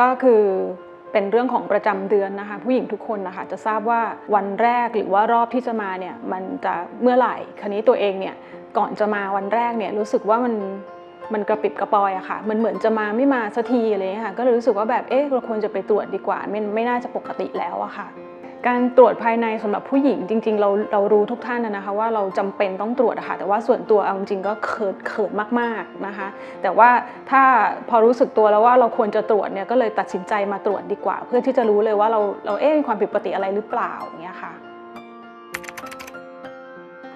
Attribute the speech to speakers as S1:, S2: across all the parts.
S1: ก็คือเป็นเรื่องของประจำเดือนนะคะ ผู้หญิงทุกคนนะคะจะทราบว่าวันแรกหรือว่ารอบที่จะมาเนี่ยมันจะเมื่อไหร่คันนี้ตัวเองเนี่ยก่อนจะมาวันแรกเนี่ยรู้สึกว่ามันมันกระปิบกระปอยอะค่ะ มันเหมือนจะมาไม่มาสักทีอะไรเงี้ยค่ะ ก็เลยรู้สึกว่าแบบ เอ๊ะ เราควรจะไปตรวจดีกว่ามันไม่น่าจะปกติแล้วอะค่ะ การตรวจภายในสำหรับผู้หญิงจริง ๆ เราเรารู้ทุกท่านนะคะว่าเราจำเป็นต้องตรวจอะค่ะแต่ว่าส่วนตัวเอาจริงก็เขินเขินมากๆนะคะ แต่ว่าถ้าพอรู้สึกตัวแล้วว่าเราควรจะตรวจเนี่ยก็เลยตัดสินใจมาตรวจดีกว่า เพื่อที่จะรู้เลยว่าเราเราเอ๊ะมีความผิดปกติอะไรหรือเปล่าอย่างเงี้ยค่ะ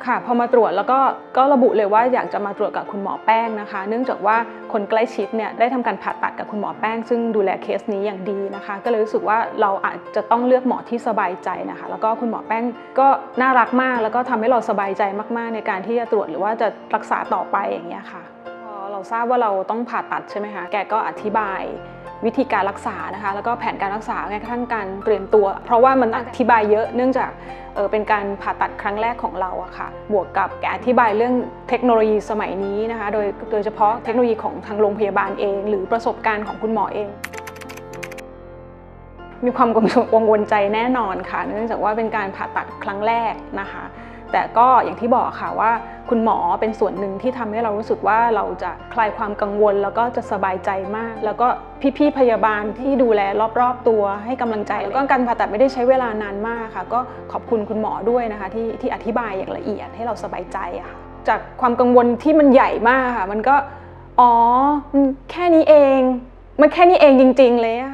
S1: ค่ะพอมาตรวจแล้วก็ก็ระบุเลยว่าอยากจะมาตรวจกับคุณหมอแป้งนะคะ เนื่องจากว่าคนใกล้ชิดเนี่ยได้ทำการผ่าตัดกับคุณหมอแป้ง ซึ่งดูแลเคสนี้อย่างดีนะคะ ก็เลยรู้สึกว่าเราอาจจะต้องเลือกหมอที่สบายใจนะคะ แล้วก็คุณหมอแป้งก็น่ารักมาก แล้วก็ทำให้เราสบายใจมาก ๆ ในการที่จะตรวจหรือว่าจะรักษาต่อไปอย่างเงี้ยค่ะ เราทราบว่าเราต้องผ่าตัดใช่ไหมคะ แกก็อธิบายวิธีการรักษานะคะ แล้วก็แผนการรักษาแม้กระทั่งการเตรียมตัว เพราะว่ามันอธิบายเยอะเนื่องจากเออเป็นการผ่าตัดครั้งแรกของเราอะค่ะ บวกกับแกอธิบายเรื่องเทคโนโลยีสมัยนี้นะคะ โดยโดยเฉพาะเทคโนโลยีของทางโรงพยาบาลเอง หรือประสบการณ์ของคุณหมอเองมีความกังวลใจแน่นอนค่ะ เนื่องจากว่าเป็นการผ่าตัดครั้งแรกนะคะ แต่ก็อย่างที่บอกค่ะว่า คุณหมอเป็นส่วนหนึ่งที่ทำให้เรารู้สึกว่าเราจะคลายความกังวล แล้วก็จะสบายใจมาก แล้วก็พี่ๆพยาบาลที่ดูแลรอบๆตัวให้กำลังใจ แล้วก็การผ่าตัดไม่ได้ใช้เวลานานมากค่ะ ก็ขอบคุณคุณหมอด้วยนะคะที่ที่อธิบายอย่างละเอียดให้เราสบายใจอะค่ะจากความกังวลที่มันใหญ่มากค่ะ มันก็อ๋อแค่นี้เอง มันแค่นี้เองจริง ๆ เลยอะค่ะ